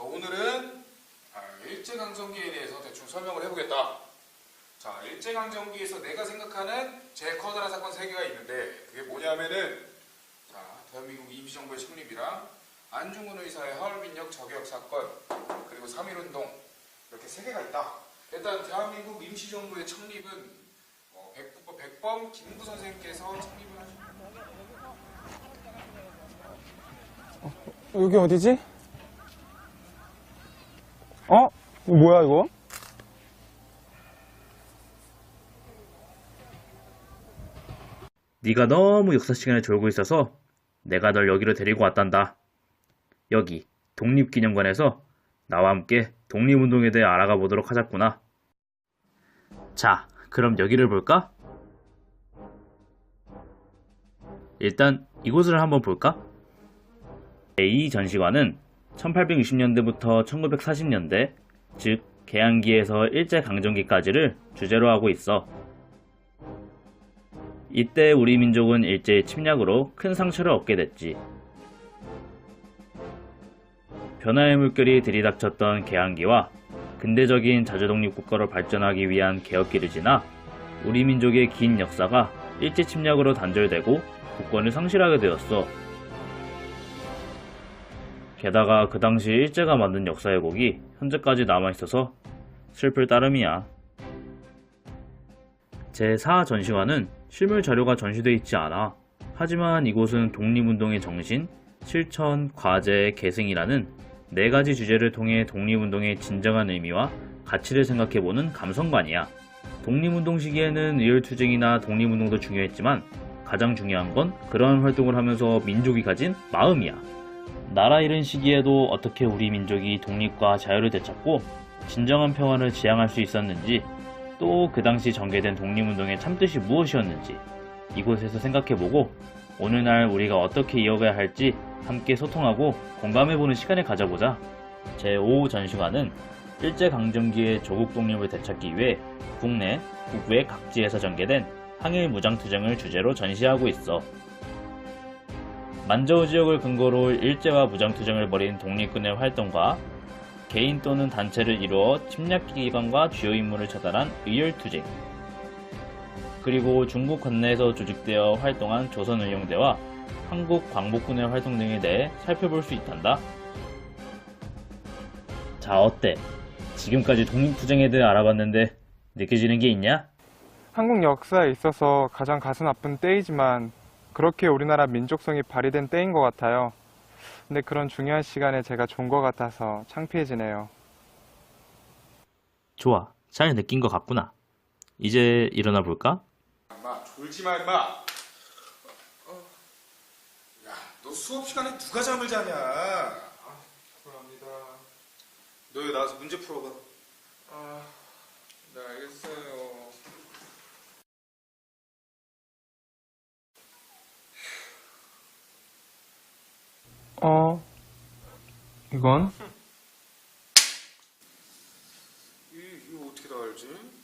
자, 오늘은 아, 일제강점기에 대해서 대충 설명을 해보겠다. 자, 일제강점기에서 내가 생각하는 제일 커다란 사건 세 개가 있는데 그게 뭐냐면은 자, 대한민국 임시정부의 창립이랑 안중근 의사의 하얼빈역 저격 사건 그리고 3.1운동 이렇게 세 개가 있다. 일단 대한민국 임시정부의 창립은 어, 백, 백범 김구 선생님께서 창립을 하신 여기 어디지? 어? 뭐야 이거? 네가 너무 역사 시간에 졸고 있어서 내가 널 여기로 데리고 왔단다. 여기 독립기념관에서 나와 함께 독립운동에 대해 알아가 보도록 하자꾸나. 자, 그럼 여기를 볼까? 일단 이곳을 한번 볼까? 이 전시관은 1860년대부터 1940년대, 즉 개항기에서 일제강점기까지를 주제로 하고 있어. 이때 우리 민족은 일제의 침략으로 큰 상처를 얻게 됐지. 변화의 물결이 들이닥쳤던 개항기와 근대적인 자주독립 국가로 발전하기 위한 개혁기를 지나 우리 민족의 긴 역사가 일제 침략으로 단절되고 국권을 상실하게 되었어. 게다가 그 당시 일제가 만든 역사 왜곡이 현재까지 남아있어서 슬플 따름이야. 제4 전시관은 실물 자료가 전시되어 있지 않아. 하지만 이곳은 독립운동의 정신, 실천, 과제, 계승이라는 네 가지 주제를 통해 독립운동의 진정한 의미와 가치를 생각해보는 감성관이야. 독립운동 시기에는 의열투쟁이나 독립운동도 중요했지만 가장 중요한 건 그러한 활동을 하면서 민족이 가진 마음이야. 나라 잃은 시기에도 어떻게 우리 민족이 독립과 자유를 되찾고 진정한 평화를 지향할 수 있었는지 또 그 당시 전개된 독립운동의 참뜻이 무엇이었는지 이곳에서 생각해보고 오늘날 우리가 어떻게 이어가야 할지 함께 소통하고 공감해보는 시간을 가져보자. 제5 전시관은 일제강점기의 조국 독립을 되찾기 위해 국내, 국외 각지에서 전개된 항일 무장투쟁을 주제로 전시하고 있어. 만저우 지역을 근거로 일제와 무장투쟁을 벌인 독립군의 활동과 개인 또는 단체를 이루어 침략기관과 주요 인물을 처단한 의열투쟁 그리고 중국 관내에서 조직되어 활동한 조선의용대와 한국 광복군의 활동 등에 대해 살펴볼 수 있단다. 자 어때? 지금까지 독립투쟁에 대해 알아봤는데 느껴지는 게 있냐? 한국 역사에 있어서 가장 가슴 아픈 때이지만 그렇게 우리나라 민족성이 발휘된 때인 것 같아요. 근데 그런 중요한 시간에 제가 존것 같아서 창피해지네요. 좋아, 잘 느낀 것 같구나. 이제 일어나 볼까? 임마 졸지 마 임마 어, 야 너 수업 시간에 누가 잠을 자냐 아, 죄송합니다. 너 여기 나와서 문제 풀어봐 어, 이건? 이, 이거 어떻게 다 알지?